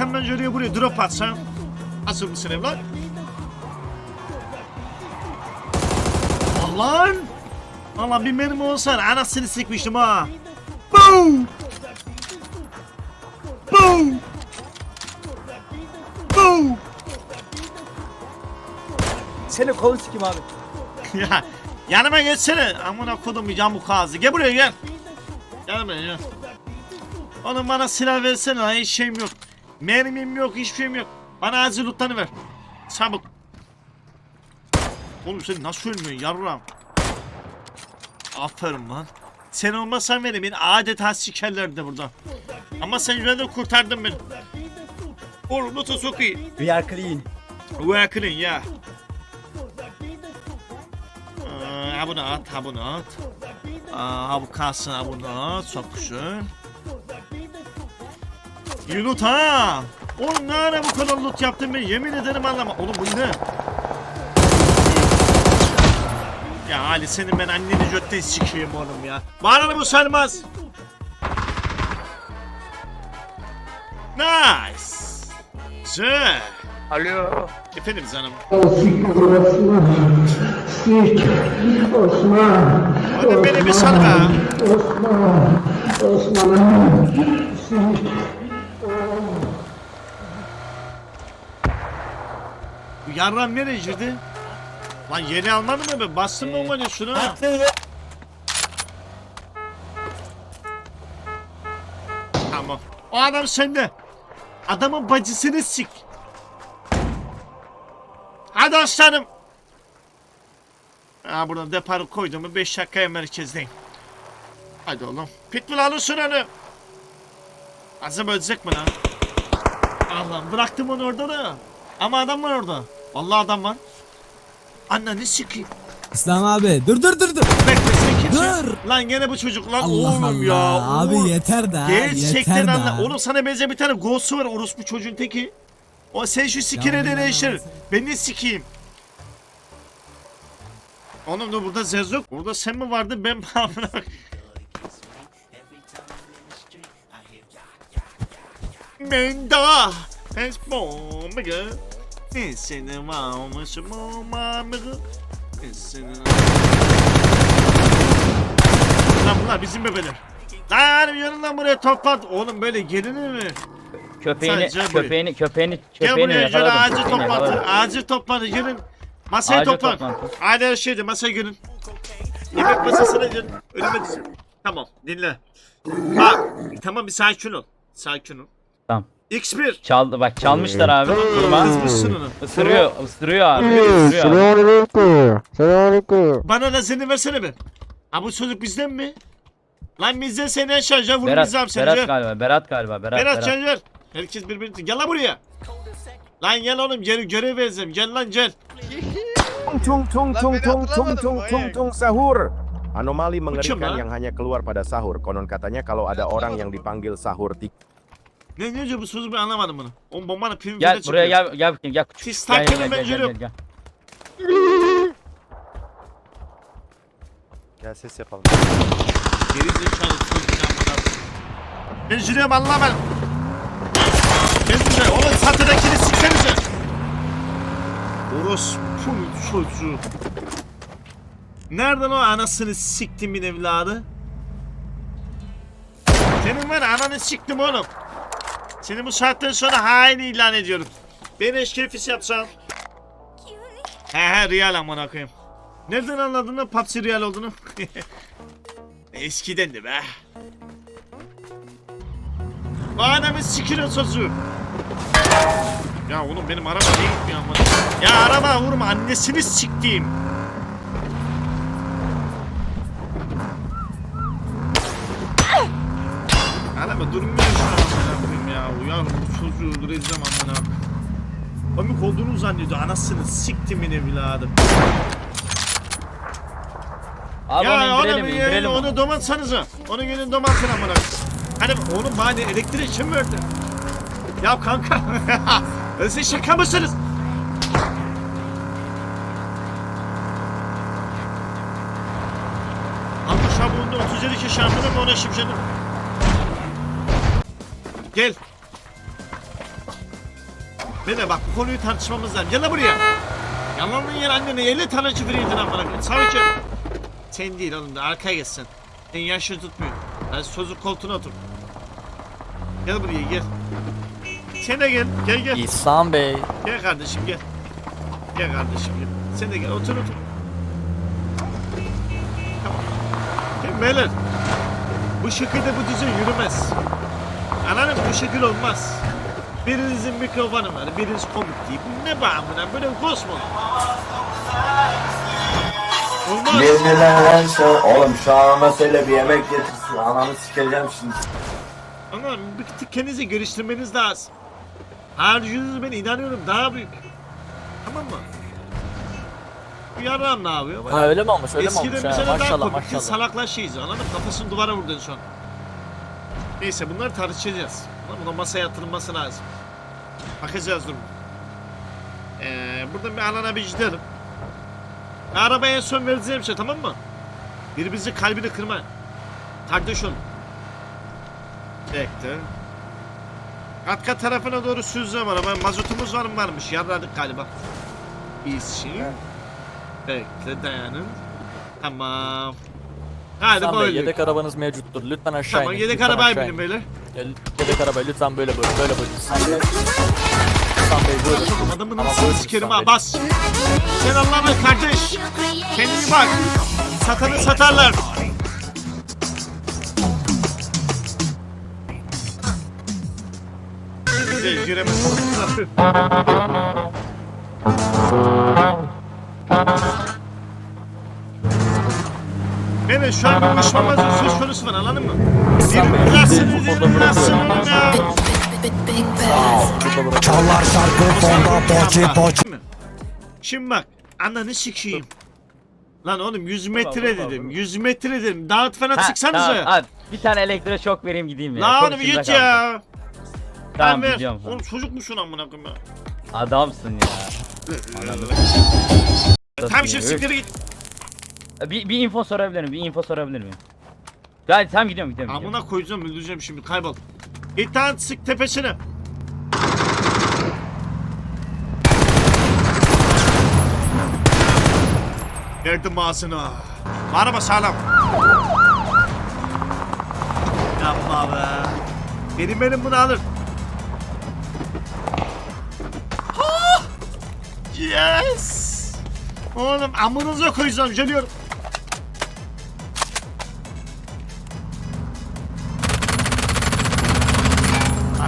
arkamdan şöyle buraya drop atsam. Asıl mısın evlat? Allah'ın! Allah bir benim olsa anasını sikmiştim ha. Boom! Boom! Boom! Seni kolu sikim abi. ya yanıma geçsene. Amına kodum yamuk ağzı. Gel buraya gel. Gel buraya gel. Oğlum bana silah versene lan hiç şeyim yok. Mermim yok hiçbir şeyim yok. Bana acil lootlarını ver. Çabuk. Oğlum sen nasıl ölmüyorsun yavrum? Aferin lan. Sen olmasan beni beni adeta sikerlerdi burada. Ama sen yine kurtardın beni. Oğlum çok iyi. We are clean. Working ya. Ee, Ha bunu at, ha bunu at. Aa, Ha bu kalsın, ha bunu at. Çok loot ha. Oğlum ne ara bu kadar loot yaptın ben yemin ederim anlama. Oğlum bu ne? Ya Ali senin ben anneni götten sikeyim oğlum ya. Bana bu sarmaz. Nice. Güzel. Alo. Efendim canım. Osman, Osman, Oğlum beni bir salma. Osman, Osman, Sik. Yarram nereye girdi? Lan yeni almadım mı ben? Bastım mı ee, şunu? Tamam. O adam sende. Adamın bacısını sik. Hadi aslanım. Ha buradan deparı koydum mu 5 dakikaya merkezdeyim. Hadi oğlum. Pitbull alırsın onu. Azım ölecek mi lan? Allah'ım bıraktım onu orada da. Ama adam var orada. Vallahi adam var. Ananı sikeyim. İslam abi dur dur dur dur. Bekle sen kimsin? Dur. Lan gene bu çocuk lan Allah oğlum Allah. ya. Abi oğlum. yeter de. Gerçekten yeter de. anla. Oğlum sana benzer bir tane ghost'u var orospu çocuğun teki. O sen şu sikine de değiştir. Ben ne sikeyim? Oğlum da burada Zez yok. Burada sen mi vardın ben mi amına. Menda. Es bomba. Seni varmış bomba. Seni Lan bunlar bizim bebeler. Lan yarın lan buraya toplat. Oğlum böyle gelinir mi? Köpeğini, buraya. köpeğini, köpeğini, Gel köpeğini buraya şöyle yakaladım. acil köpeğini toplantı. yakaladım. Acil toplantı gelin. Masaya Acil toplan. toplantı. Hadi her şeyde masaya gelin. Yemek masasına gelin. Önüme dizin. Tamam dinle. Bak tamam bir sakin ol. Sakin ol. Tamam. X1. Çaldı bak çalmışlar abi. Durma. Kızmışsın onu. Isırıyor, ısırıyor abi. Isırıyor abi. Selamünaleyküm. Selamünaleyküm. Bana da seni versene be. Ha bu çocuk bizden mi? Lan bizden seni en şarja vur Berat, bizi abi seni. Berat galiba, Berat galiba, Berat, Berat Berat. Herkes birbirini... Gel lan buraya. Lan gel oğlum gel görev vereceğim. Gel lan gel. Tung tung tung tung tung tung tung tung sahur. Anomali mengerikan yang hanya keluar pada sahur. Konon katanya kalau ada orang yang dipanggil sahur tik Ne ne diyor bu sözü ben anlamadım bunu. Oğlum bombanın pimi Gel buraya gel, gel bakayım, gel. küçük. Siz Gel, gel, takılın, gel, ben gel, geliyorum. gel, gel. Ses yapalım. Geri zekalı amına. Ben jüriyem anla ben. Kendinize oğlum satıdakini siksenize. Orospu çocuğu. Nereden o anasını siktimin evladı? Senin var ya, ananı siktim oğlum. Seni bu saatten sonra hain ilan ediyorum. Beni eşkefis yapsan. He he real amına koyayım. Nereden anladın lan PUBG real olduğunu? Eskidendi be. Bu adamın sikir sözü. Ya oğlum benim araba niye gitmiyor amına? Ya araba vurma annesini siktiğim. Araba durmuyor Çocuğu öldüreceğim amına. Komik olduğunu zannediyor anasını siktimin evladım. Abi ya onu indirelim, oğlum, indirelim. onu, onu. onu domatsanıza. Onu gelin domatın amına. Hani oğlum bana elektrik kim verdi? Ya kanka. Siz şaka mısınız? Kanka şablonda 37 kişi şampiyonu ona şimşedim? Gel. Bene bak bu konuyu tartışmamız lazım. Gel buraya. Yalanın yer annene 50 tane küfür yedin amına koyayım. Savcı. Sen değil oğlum da arkaya geçsin. Sen yaşlı tutmuyor. Ben sözü koltuğuna otur. Gel buraya gel. Sen de gel. Gel gel. İhsan Bey. Gel kardeşim gel. Gel kardeşim gel. Sen de gel otur otur. Tamam. Şimdi beyler. Bu şekilde bu dizi yürümez. Anladın mı? Bu şekil olmaz. Birinizin mikrofonu var, biriniz komik değil. Bu ne bağımına? Böyle mu? Olmaz. Birbirlerine şey oğlum şu an söyle bir yemek getirsin ananı sikeceğim şimdi. Ama bir tık kendinizi geliştirmeniz lazım. Harcınız ben inanıyorum daha büyük. Tamam mı? Bu yaran ne yapıyor? Ha öyle mi olmuş öyle mi Eskiden olmuş ha? mesela daha Maşallah komikti maşallah. salaklaşıyız anladın mı? Kafasını duvara vurdun şu an. Neyse bunları tartışacağız. Buna masaya yatırılması lazım. Bakacağız durum. Ee, buradan bir alana bir gidelim. Arabaya son vereceğim şey tamam mı? Birbirinizin kalbini kırma. Kardeş olun. Bekle. Katka tarafına doğru süzeceğim araba. Mazotumuz var mı varmış? Yarladık galiba. İyisin. Bekle dayanın. Tamam. Hadi İhsan Bey böyle. yedek arabanız mevcuttur. Lütfen aşağı Tamam inin. yedek Lütfen arabaya aşağı binin inin. beyler. Ya, Yedek arabaya lütfen böyle buyurun. Böyle buyurun. İhsan Bey. İhsan Bey buyurun. Adamın Ama nasıl buyurun sikerim İhsan ha Bey. bas. Sen Allah'ım kardeş. Kendine bak. Satanı satarlar. Giremez. Evet şu an bir uçmamaz söz konusu var anladın mı? Bir nasıl sizi bu fotoğrafı bir nasıl bırakıyorum. ya? Burada bırakıyorum. Çalar şarkı fonda poçi poçi. Şimdi bak ananı sikeyim. Lan oğlum 100 metre dedim. vurma. 100 metre dedim. Dağıt falan Ha, sıksanıza. tamam, hadi. Bir tane elektroşok vereyim gideyim ya. Lan oğlum git kaldı. ya. Tamam ver. gidiyorum. Oğlum çocuk musun amına koyayım ya? Adamsın ya. Tam şimdi siktir git. Bir, bir info sorabilir miyim? Bir info sorabilir miyim? Ya tamam gidiyorum gidiyorum. gidiyorum. Amına koyacağım öldüreceğim şimdi kaybol. Lan sık tepesine. Verdim ağzına. Araba sağlam. Yapma be. Benim benim bunu alır. Yes. Oğlum amınıza koyacağım geliyorum.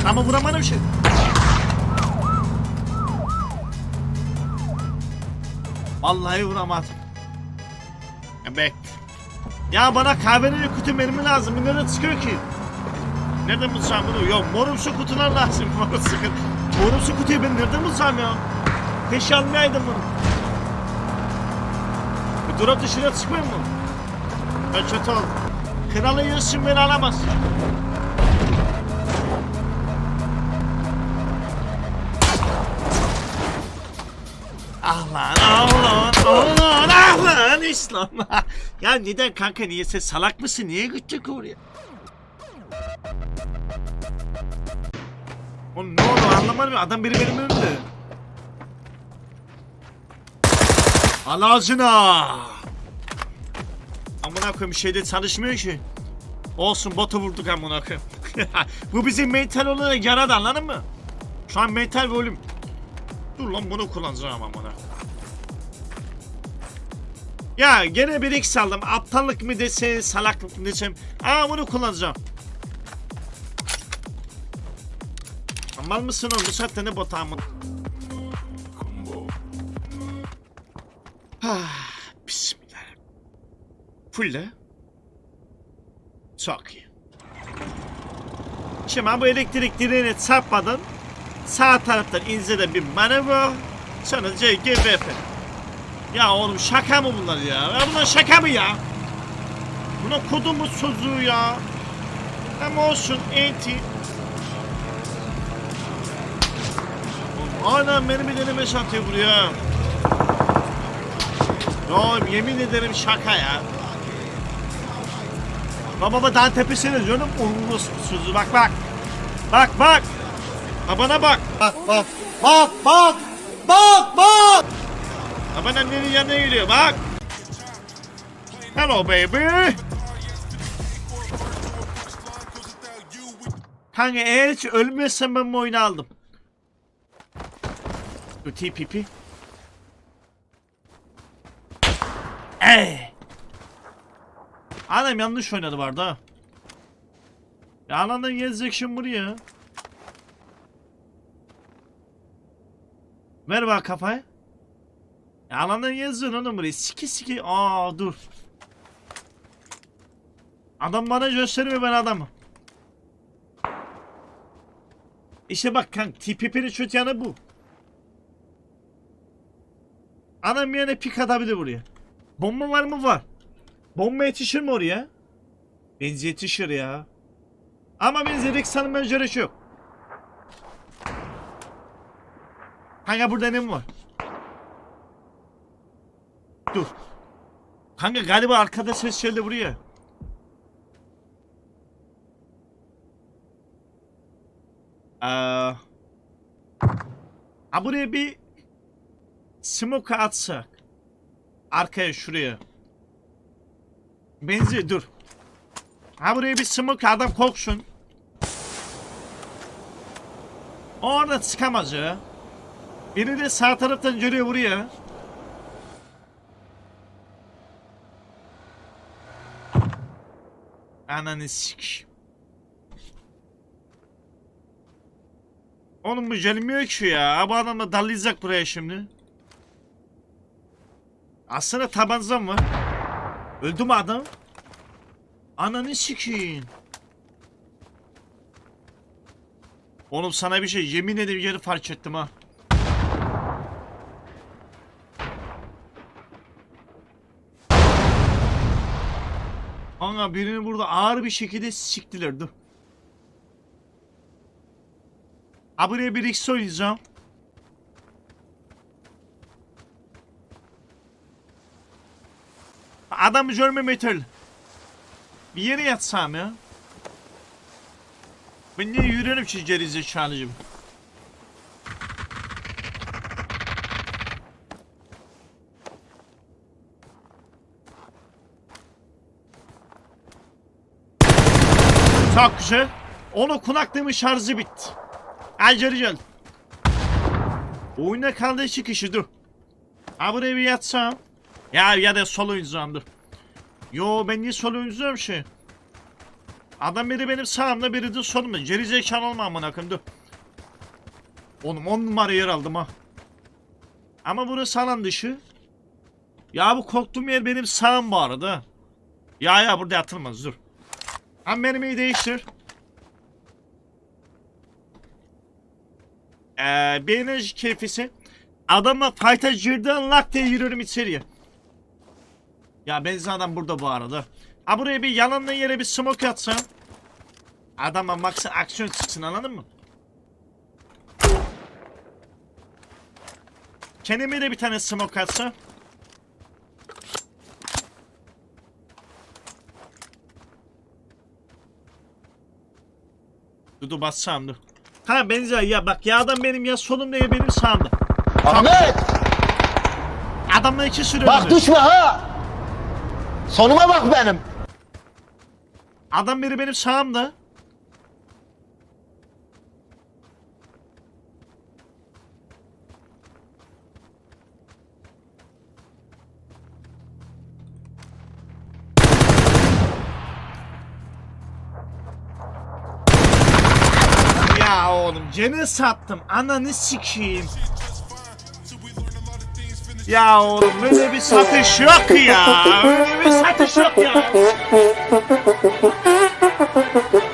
Adamı vuramadım şey. Vallahi vuramadım. Bek. Ya bana kahverengi kutu mermi lazım. Bu nerede çıkıyor ki? Nereden bulacağım bunu? Yok morumsu kutular lazım. Morumsu, morumsu kutuyu ben nereden bulacağım ya? Peşi almayaydım bunu. Bir drop dışarı çıkmıyor mu? Ben kötü oldum. Kralı yiyorsun beni alamaz. Ah lan ah lan ah lan ah lan İslam. ya neden kanka niye sen salak mısın? Niye gidecek oraya? Oğlum ne oldu anlamadım adam biri benim önümde. Al ağzına. Amına koyayım şeyde çalışmıyor ki. Olsun botu vurduk amına koyayım. Bu bizim mental olarak yaradı anladın mı? Şu an mental volüm. Dur lan bunu kullanacağım amına. Ya gene bir X aldım. Aptallık mı desem, salaklık mı desem. Aa bunu kullanacağım. Mal mısın oğlum? Bu saatte ne botu amına? Ah, bismillah. Fulle. Çok iyi. Şimdi bu elektrik direğine çarpmadan sağ taraftan inzede bir manevra sonra CGVP. Ya oğlum şaka mı bunlar ya? ya bunlar şaka mı ya? Buna kodumu sözü ya. Ama olsun eti. Hala beni bir deneme atıyor buraya. Ya yemin ederim şaka ya. Baba baba dağın tepesine canım. Olmaz sözü bak bak. Bak bak. Ha bana bak. Bak bak. Bak bak. Bak bak. Ha bana annenin yanına geliyor bak. Hello baby. Kanka eğer hiç ölmezsem ben bu oyunu aldım. Bu TPP. Ey. Adam yanlış oynadı vardı ha. Ya alandan gezecek şimdi buraya. Ver bak kafayı. Ya alandan geziyorsun oğlum burayı. Siki siki. Aa dur. Adam bana gösteriyor ben adamım. İşte bak kanka TPP'nin kötü yanı bu. Adam yine pik atabilir buraya. Bomba var mı? Var. Bomba yetişir mi oraya? Bence yetişir ya. Ama bence Rexa'nın menceresi yok. Kanka burada ne var? Dur. Kanka galiba arkada ses geldi buraya. Aa, ha buraya bir smoke atsak. Arkaya şuraya. Benzi dur. Ha buraya bir smoke adam korksun. O orada sıkamaz ya. Biri de sağ taraftan görüyor buraya. Ananı sik. Oğlum bu gelmiyor ki ya. Bu adam da dallayacak buraya şimdi. Aslında tabancam var. Öldü mü adam? Ananı sikeyim. Oğlum sana bir şey yemin ederim yeri fark ettim ha. Kanka birini burada ağır bir şekilde siktiler dur. Ha buraya bir X oynayacağım. Adamı görme metal. Bir yere yatsam ya. Ben niye yürüyorum ki gerizekalı Çok güzel. Onu kunaklığımın şarjı bitti. Ay geri gel. Oyuna kaldı iki kişi dur. Ha buraya bir yatsam. Ya ya da sol oynayacağım dur. Yo ben niye sol oynayacağım şey? Adam biri benim sağımda biri de solumda. Geri zekalı olma amına koyayım dur. Oğlum on numara yer aldım ha. Ama burası alan dışı. Ya bu korktuğum yer benim sağım bu arada. Ya ya burada yatılmaz dur. Hem benim iyi değiştir. Ee, bir enerji keyfisi. Adamla fight'a girdiğin lak diye yürüyorum içeriye. Ya ben adam burada bu arada. Ha buraya bir yalanla yere bir smoke atsam. Adama maksat aksiyon çıksın anladın mı? Kendime de bir tane smoke atsam. Dur dur bassam dur. Ha benzer ya bak ya adam benim ya solumda ya benim sağımda. Ahmet Adamla iki sürü bak önümde. düşme ha. Sonuma bak benim. Adam biri benim sağımda. Gene sattım. Ananı sikeyim. Ya oğlum böyle bir satış yok ya. Böyle bir satış yok ya.